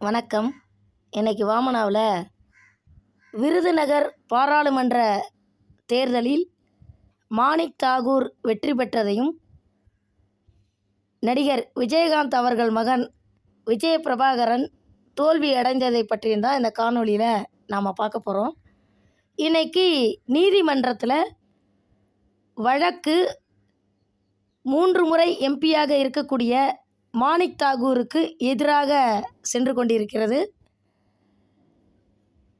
வணக்கம். இன்னைக்கு வாமனாவில் விருதுநகர் பாராளுமன்ற தேர்தலில் மாணிக் தாகூர் வெற்றி பெற்றதையும் நடிகர் விஜயகாந்த் அவர்கள் மகன் விஜய பிரபாகரன் தோல்வி அடைந்ததை பற்றியும் தான் இந்த காணொளியில் நாம் பார்க்க போகிறோம் இன்னைக்கு நீதிமன்றத்தில் வழக்கு மூன்று முறை எம்பியாக இருக்கக்கூடிய மாணிக் தாகூருக்கு எதிராக சென்று கொண்டிருக்கிறது.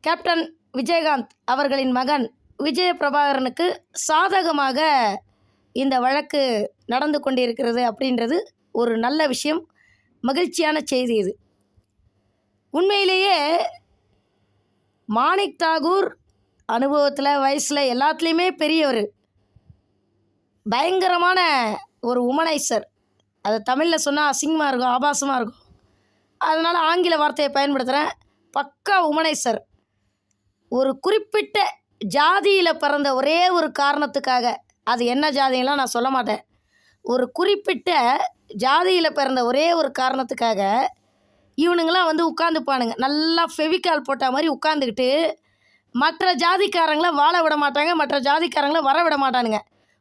கேப்டன் விஜயகாந்த் அவர்களின் மகன் விஜய பிரபாகரனுக்கு சாதகமாக இந்த வழக்கு நடந்து கொண்டிருக்கிறது அப்படின்றது ஒரு நல்ல விஷயம் மகிழ்ச்சியான செய்தி இது. உண்மையிலேயே மாணிக் தாகூர் அனுபவத்தில் வயசில் எல்லாத்துலேயுமே பெரியவர். பயங்கரமான ஒரு உமனைசர் அது தமிழில் சொன்னால் அசிங்கமாக இருக்கும் ஆபாசமாக இருக்கும். அதனால் ஆங்கில வார்த்தையை பயன்படுத்துகிறேன் பக்கா உமனைசர். ஒரு குறிப்பிட்ட ஜாதியில் பிறந்த ஒரே ஒரு காரணத்துக்காக அது என்ன ஜாதியெல்லாம் நான் சொல்ல மாட்டேன். ஒரு குறிப்பிட்ட ஜாதியில் பிறந்த ஒரே ஒரு காரணத்துக்காக இவனுங்களாம் வந்து உட்காந்துப்பானுங்க நல்லா ஃபெவிக்கால் போட்ட மாதிரி உட்காந்துக்கிட்டு மற்ற ஜாதிக்காரங்களை வாழ விட மாட்டாங்க மற்ற ஜாதிக்காரங்களை வர விட மாட்டானுங்க.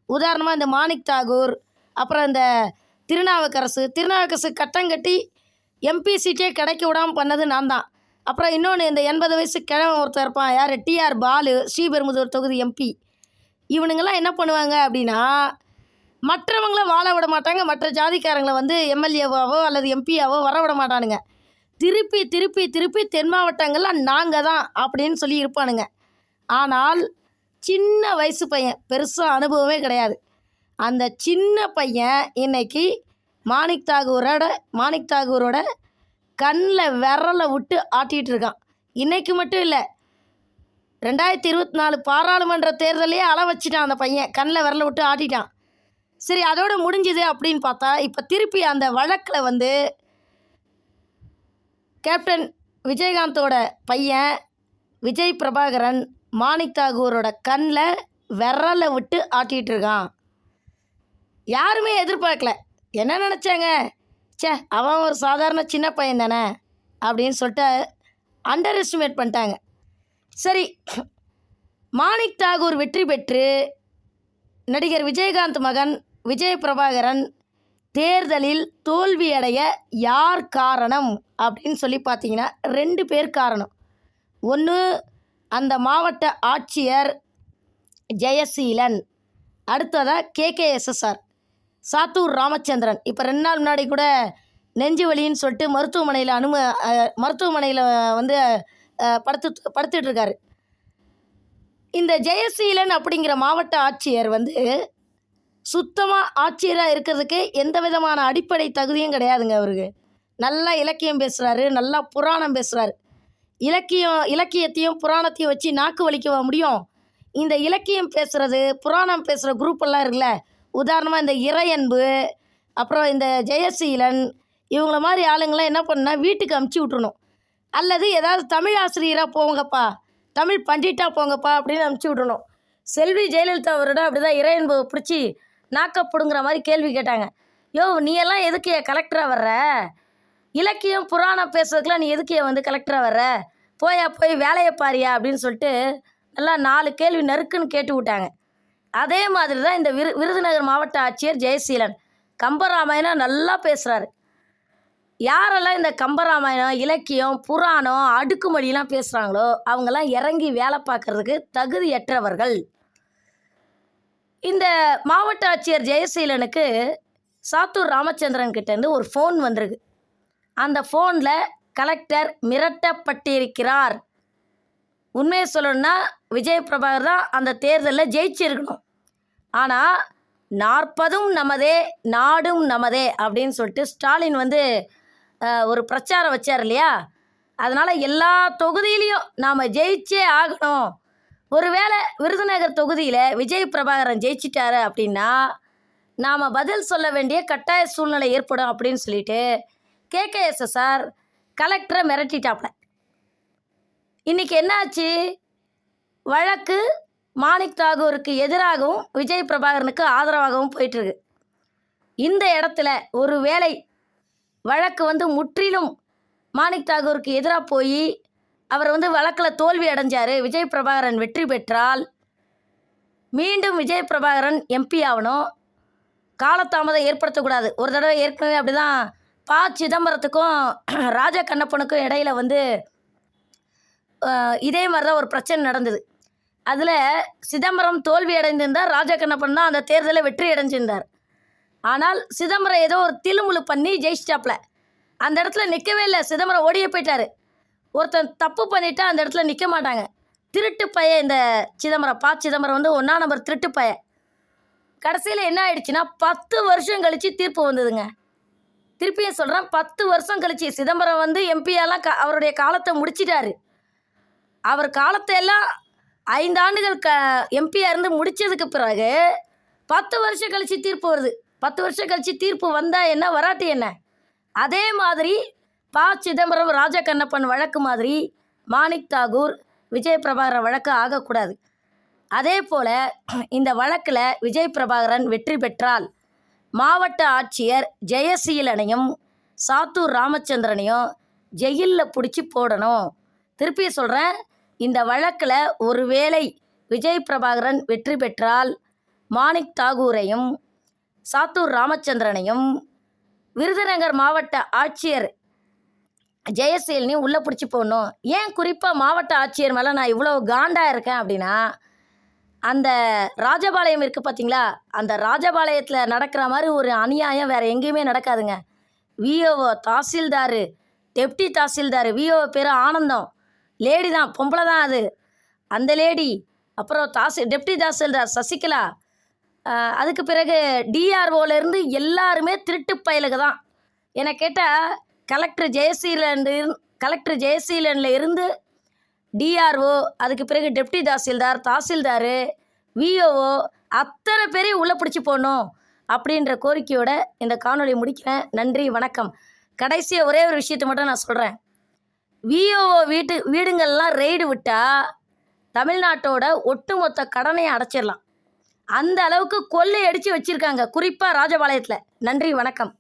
உதாரணமாக இந்த மாணிக் தாகூர் அப்புறம் இந்த திருநாவுக்கரசு. திருநாவுக்கரசு கட்டம் கட்டி எம்பி சீட்டே கிடைக்க விடாமல் பண்ணது நான் தான் அப்புறம் இன்னொன்று இந்த எண்பது வயசு கிழவன் ஒருத்தர் இருப்பான். யார்? டிஆர் பாலு ஸ்ரீபெரும்புதூர் தொகுதி எம்பி இவனுங்கெல்லாம் என்ன பண்ணுவாங்க அப்படின்னா மற்றவங்கள வாழ விட மாட்டாங்க. மற்ற ஜாதிக்காரங்களை வந்து எம்எல்ஏவாவோ அல்லது எம்பியாவோ வர விட மாட்டானுங்க. திருப்பி திருப்பி திருப்பி தென் மாவட்டங்களில் நாங்கள் தான் அப்படின்னு சொல்லி இருப்பானுங்க. ஆனால் சின்ன வயசு பையன். பெருசாக அனுபவமே கிடையாது. அந்த சின்ன பையன் இன்னைக்கு மாணிக் தாகூரோட மாணிக் தாகூரோட கண்ணில் விரலை விட்டு ஆட்டிகிட்டு இருக்கான். இன்றைக்கு மட்டும் இல்லை ரெண்டாயிரத்தி இருபத்தி நாலு பாராளுமன்ற தேர்தலையே அள வச்சிட்டான் அந்த பையன். கண்ணில் விரலை விட்டு ஆட்டிட்டான். சரி அதோட முடிஞ்சுது அப்படின்னு பார்த்தா இப்போ திருப்பி அந்த வழக்கில் வந்து கேப்டன் விஜயகாந்தோட பையன் விஜய் பிரபாகரன் மாணிக் தாகூரோட கண்ணில் விரலை விட்டு ஆட்டிகிட்டு இருக்கான். யாருமே எதிர்பார்க்கல. என்ன நினச்சாங்க? ச்சே அவன் ஒரு சாதாரண சின்ன பையன் தானே? அப்படின்னு சொல்லிட்டு அண்டர் எஸ்டிமேட் பண்ணிட்டாங்க. சரி மாணிக் தாகூர் வெற்றி பெற்று நடிகர் விஜயகாந்த் மகன் விஜய் பிரபாகரன் தேர்தலில் தோல்வியடைய யார் காரணம்? அப்படின்னு சொல்லி பார்த்தீங்கன்னா ரெண்டு பேர் காரணம். ஒன்று அந்த மாவட்ட ஆட்சியர் ஜெயசீலன். அடுத்ததாக கேகேஎஸ்எஸ்ஆர் சாத்தூர் ராமச்சந்திரன். இப்போ ரெண்டு நாள் முன்னாடி கூட நெஞ்சு வலின்னு சொல்லிட்டு மருத்துவமனையில் அனும மருத்துவமனையில் வந்து படுத்து படுத்துட்ருக்காரு. இந்த ஜெயசீலன் அப்படிங்கிற மாவட்ட ஆட்சியர் வந்து சுத்தமாக ஆட்சியராக இருக்கிறதுக்கு எந்த விதமான அடிப்படை தகுதியும் கிடையாதுங்க அவருக்கு. நல்லா இலக்கியம் பேசுகிறாரு நல்லா புராணம் பேசுகிறாரு இலக்கியம் இலக்கியத்தையும் புராணத்தையும் வச்சு நாக்கு வலிக்கவா முடியும்? இந்த இலக்கியம் பேசுகிறது புராணம் பேசுகிற குரூப்பெல்லாம் இருக்குல்ல உதாரணமாக இந்த இறையன்பு அப்புறம் இந்த ஜெயசீலன் இவங்கள மாதிரி ஆளுங்களாம் என்ன பண்ணால் வீட்டுக்கு அமுச்சு விட்றணும் அல்லது ஏதாவது தமிழ் ஆசிரியராக போங்கப்பா தமிழ் பண்டிட்டாக போங்கப்பா அப்படின்னு அமுச்சு விட்ருணும் செல்வி ஜெயலலிதா அவரோட அப்படி தான் இறையன்பு பிடிச்சி நாக்கப்படுங்கிற மாதிரி கேள்வி கேட்டாங்க. யோ நீ எல்லாம் எதுக்கு கலெக்டராக வர்ற? இலக்கியம் புராணம் பேசுறதுக்குலாம் நீ எதுக்கு வந்து கலெக்டராக வர்ற? போயா போய் வேலையை பாரியா அப்படின்னு சொல்லிட்டு நல்லா நாலு கேள்வி நறுக்குன்னு கேட்டு விட்டாங்க. அதே மாதிரி தான் இந்த விரு விருதுநகர் மாவட்ட ஆட்சியர் ஜெயசீலன். கம்பராமாயணம் நல்லா பேசுகிறாரு யாரெல்லாம் இந்த கம்பராமாயணம் இலக்கியம் புராணம் அடுக்குமொழிலாம் பேசுகிறாங்களோ அவங்கெல்லாம் இறங்கி வேலை பார்க்கறதுக்கு தகுதியற்றவர்கள். இந்த மாவட்ட ஆட்சியர் ஜெயசீலனுக்கு சாத்தூர் ராமச்சந்திரன் கிட்டேருந்து ஒரு ஃபோன் வந்திருக்கு. அந்த ஃபோனில் கலெக்டர் மிரட்டப்பட்டிருக்கிறார். உண்மையை சொல்லணும்னா விஜய் பிரபாகர் தான் அந்த தேர்தலில் ஜெயிச்சிருக்கணும். ஆனால் நாற்பதும் நமதே நாடும் நமதே அப்படின்னு சொல்லிட்டு ஸ்டாலின் வந்து ஒரு பிரச்சாரம் வச்சார் இல்லையா? அதனால் எல்லா தொகுதியிலையும் நாம் ஜெயிச்சே ஆகணும். ஒருவேளை விருதுநகர் தொகுதியில் விஜய் பிரபாகரன் ஜெயிச்சிட்டாரு அப்படின்னா நாம் பதில் சொல்ல வேண்டிய கட்டாய சூழ்நிலை ஏற்படும் அப்படின்னு சொல்லிட்டு கேகேஎஸ்எஸ்ஆர் கலெக்டரை மிரட்டிட்டாப்ல. இன்னைக்கு என்னாச்சு? வழக்கு மாணிக் தாகூருக்கு எதிராகவும் விஜய் பிரபாகரனுக்கு ஆதரவாகவும் போயிட்டுருக்கு. இந்த இடத்துல ஒரு வேளை வழக்கு வந்து முற்றிலும் மாணிக் தாகூருக்கு எதிராக போய் அவர் வந்து வழக்கில் தோல்வி அடைஞ்சார் விஜய் பிரபாகரன் வெற்றி பெற்றால் மீண்டும் விஜய் பிரபாகரன் எம்பி ஆகணும் காலதாமதம் ஏற்படுத்தக்கூடாது. ஒரு தடவை ஏற்கனவே அப்படி தான் ப. சிதம்பரத்துக்கும் ராஜா கண்ணப்பனுக்கும் இடையில வந்து இதே மாதிரி தான் ஒரு பிரச்சனை நடந்தது. அதில் சிதம்பரம் தோல்வி அடைந்திருந்தார். ராஜா கண்ணப்பன் தான் அந்த தேர்தலில் வெற்றி அடைஞ்சிருந்தார். ஆனால் சிதம்பரம் ஏதோ ஒரு திலுமுழு பண்ணி ஜெயிச்சிட்டாப்ல அந்த இடத்துல நிற்கவே இல்லை. சிதம்பரம் ஓடியே போயிட்டார். ஒருத்தன் தப்பு பண்ணிட்டா அந்த இடத்துல நிற்க மாட்டாங்க. திருட்டு பைய இந்த சிதம்பரம். பா சிதம்பரம் வந்து ஒன்றா நம்பர் திருட்டு பைய. கடைசியில் என்ன ஆயிடுச்சுன்னா பத்து வருஷம் கழித்து தீர்ப்பு வந்ததுங்க. திருப்பியும் சொல்கிறேன் பத்து வருஷம் கழிச்சு சிதம்பரம் வந்து எம்பியாலாம் க அவருடைய காலத்தை முடிச்சிட்டாரு. அவர் காலத்தை எல்லாம் ஐந்து ஆண்டுகள் க எம்பியாக இருந்து முடித்ததுக்கு பிறகு பத்து வருஷம் கழித்து தீர்ப்பு வருது. பத்து வருஷம் கழித்து தீர்ப்பு வந்தால் என்ன வராட்டி என்ன? அதே மாதிரி ப. சிதம்பரம் ராஜா கண்ணப்பன் வழக்கு மாதிரி மாணிக் தாகூர் விஜய் பிரபாகரன் வழக்கு ஆகக்கூடாது. அதே போல் இந்த வழக்கில் விஜய் பிரபாகரன் வெற்றி பெற்றால் மாவட்ட ஆட்சியர் ஜெயசீலனையும் சாத்தூர் ராமச்சந்திரனையும் ஜெயிலில் பிடிச்சி போடணும். திருப்பி சொல்கிறேன் இந்த வழக்கில் ஒருவேளை விஜய் பிரபாகரன் வெற்றி பெற்றால் மாணிக் தாகூரையும் சாத்தூர் ராமச்சந்திரனையும் விருதுநகர் மாவட்ட ஆட்சியர் ஜெயசீலனையும் உள்ளே பிடிச்சி போடணும். ஏன் குறிப்பாக மாவட்ட ஆட்சியர் மேலே நான் இவ்வளோ காண்டாக இருக்கேன் அப்படின்னா அந்த ராஜபாளையம் இருக்குது பார்த்தீங்களா அந்த ராஜபாளையத்தில் நடக்கிற மாதிரி ஒரு அநியாயம் வேறு எங்கேயுமே நடக்காதுங்க. விஓஓ தாசில்தார் டெப்டி தாசில்தார் விஓ பேர் ஆனந்தம். லேடி தான் பொம்பளை தான் அது. அந்த லேடி அப்புறம் தாசி டெப்டி தாசில்தார் சசிகலா. அதுக்கு பிறகு டிஆர்ஓலேருந்து எல்லாருமே திருட்டு பயலுக்கு தான். என்னை கேட்டால் கலெக்டர் ஜெயசீலன் கலெக்டர் ஜெயசீலனில் இருந்து டிஆர்ஓ அதுக்கு பிறகு டெப்டி தாசில்தார் தாசில்தார் விஓஓ அத்தனை பேரையும் உள்ளே பிடிச்சி போடணும் அப்படின்ற கோரிக்கையோட இந்த காணொலி முடிக்கிறேன். நன்றி வணக்கம். கடைசியாக ஒரே ஒரு விஷயத்தை மட்டும் நான் சொல்கிறேன் விஓஓ வீட்டு வீடுங்கள்லாம் ரெய்டு விட்டால் தமிழ்நாட்டோட ஒட்டுமொத்த கடனையும் அடைச்சிடலாம். அந்த அளவுக்கு கொள்ளை அடித்து வச்சுருக்காங்க. குறிப்பாக ராஜபாளையத்தில். நன்றி வணக்கம்.